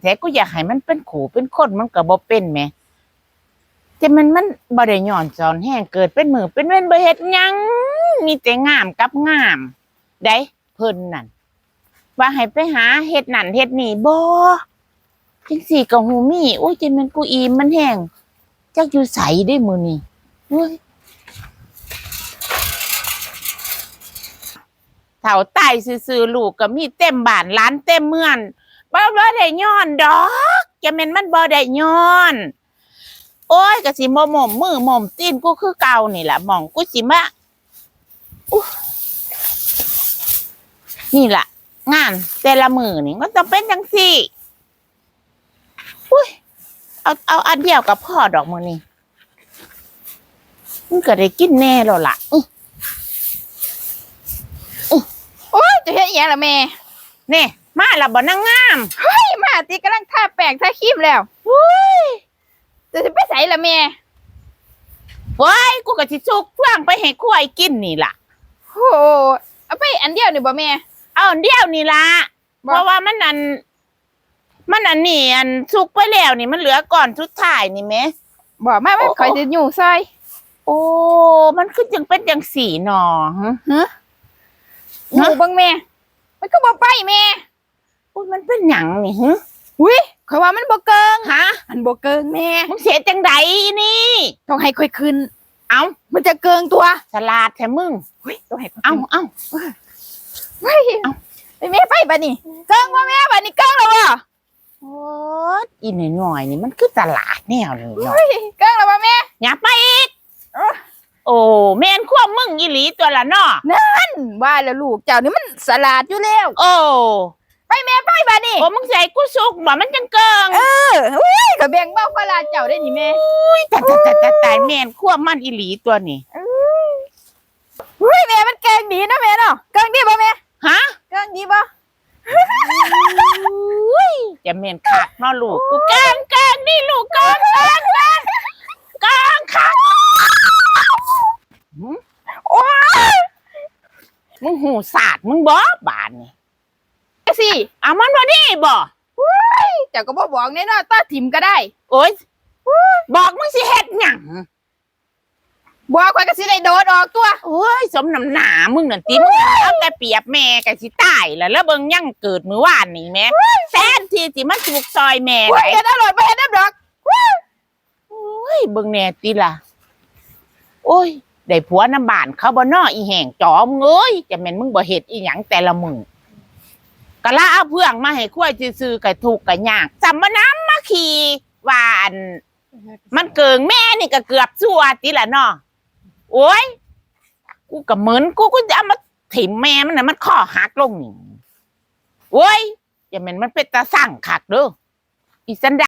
แท้กูอยากให้มันเป็นขู่เป็นคนมันก็บ่เป็นแหมแต่มันมันบ่ได้ย้อนสอนแห้งเกิดเป็นมือเป็นเว้นบ่เฮ็ดหยังมีแต่งามกับงามได้เพิ่นนั่นว่าให้ไปหาเฮ็ดนั่นเฮ็ดนี่บ่จังสี่ก็หูมีโอ้ยจังม่นกูอีมมันแห้งจักอยู่ไสได้มื้อนี้เฮ้ยเฒ่าตายซื่อๆลูกก็มีเต็มบ้านร้านเต็มเมือง บ่บ่ได้ย้อนดอกจะแม่นมันบ่ได้ย้อน โอ้ยก็สิบ่หม่อมมือหม่อมตีนกูคือเก่านี่ล่ะหม่องกูสิมาอุ๊ยนี่ล่ะงานแต่ละมือนี่มันต้องเป็นจังซี่อุ้ยเอาเอาอันเดียวกับพ่อดอกมือนี่มันก็ได้กินแน่แล้วล่ะอื้อโอ้ยจะเฮ็ดอีหยังล่ะแม่นี่ มาและบ่นางงามเฮ้ยมาติกำลังทาแป้งทาครีมแล้วอุ้ยจะสิไปไสล่ะแม่เว้ยกูก็สิสุกเพื่องไปให้ควายกินนี่ล่ะโอ้เอาไปอันเดียวนี่บ่แม่เอาอันเดียวนี่ละบ่เพราะว่ามันอัน มันอันนี่อันสุกไปแล้วนี่มันเหลือก่อนสุดท้ายนี่แหมบ่มาไม่โอ้คอยสิอยู่ซอยโอ้ มันคือจังเป็นจังสีหนอฮะฮะอยู่เบิ่งแม่ มันก็บ่ไปแม่ อุ้ยมันเป็นหยังนี่ฮะอุ้ยข่อยว่ามันบ่เกิงฮะมันบ่เกิงแม่มึงเสียจังไดนี่ ต้องให้ค่อยขึ้น เอามันจะเกิงตัวสลาดแท้มึงอุ้ยต้องให้ค่อยเอาขึ้นเอาเฮ้ยไปแม่ไปบัดนี้ เกิงบ่แม่บัดนี้เกิงแล้วบ่โอ้ยอีหน่อยๆนี่มันคือตลาดแนวนี่เนาะเฮ้ยเกิงแล้วบ่แม่อย่าไปอีกเอ้อโอ้แม่นควบมึงอีหลีตัวละเนาะนั่นว่าแล้วลูกเจ้านี่มันสลาดอยู่แล้ว โอ้ไป แม่ไปบัดนี้โอ้มึงใส่กูสุกบ่มันจังเกิงเอออุ้ยก็แบ่งเบาพลาเจ้าได้นี่แม่แต่แต่แต่แต่แต่แม่นควบมันอีหลีตัวนี่อุ้ยแม่มันเก่งดีนะแม่เนาะเก่งดีป่ะแม่ฮะเก่งดีป่ะอุ้ยจะเมียนคักเนาะลูกกูแกล้งแกล้งนี่ลูกแกล้งแกล้งแกล้งแกล้งคักหืมโอ้ยมึงหูสาดมึงบ่บานนี่ สิเอามันบ่ดีบ่เจ้าก็บ่บอกแน่เนอนตาถิ่มก็ได้ โอ๊ยบอกมึงสิเฮ็ดหยังบอกไว้ก็สิได้โดดออกตัว โอ้ย สมน้ำหนามึงนั่นติมึงเอาแต่เปรียบแม่ก็สิตายแล้วแล้วเบิ่งยังเกิดมื้อวานนี่แม่แทนที่สิมาสุกซอยแม่โอ้ได้ยเฮ็ดอร่อยไปเฮ็ดน้ำดอกโอ้ยเบิ่งแน่ติล่ะ โอ้ย ได้ผัวน้ำบานเขาบ่นออีแห่งจอมเอ้ยจะแม่นมึงบ่เฮ็ดอีหยังแต่ละมึง กะละเอาเพื่องมาให้ขั้วซื่อๆกะถูกกะยากจำมะน้ำมาขี่วาอัน มันเกิงแม่นี่ก็เกือบชั่วติละเนาะโอ้ย กูก็เหมือนกูก็จะเอามาถิ่มแม่มันน่ะมันข้อหักลงนี่โอ้ยจะแม่นมันเป็นตาสั่งขักเด้ออีสันดา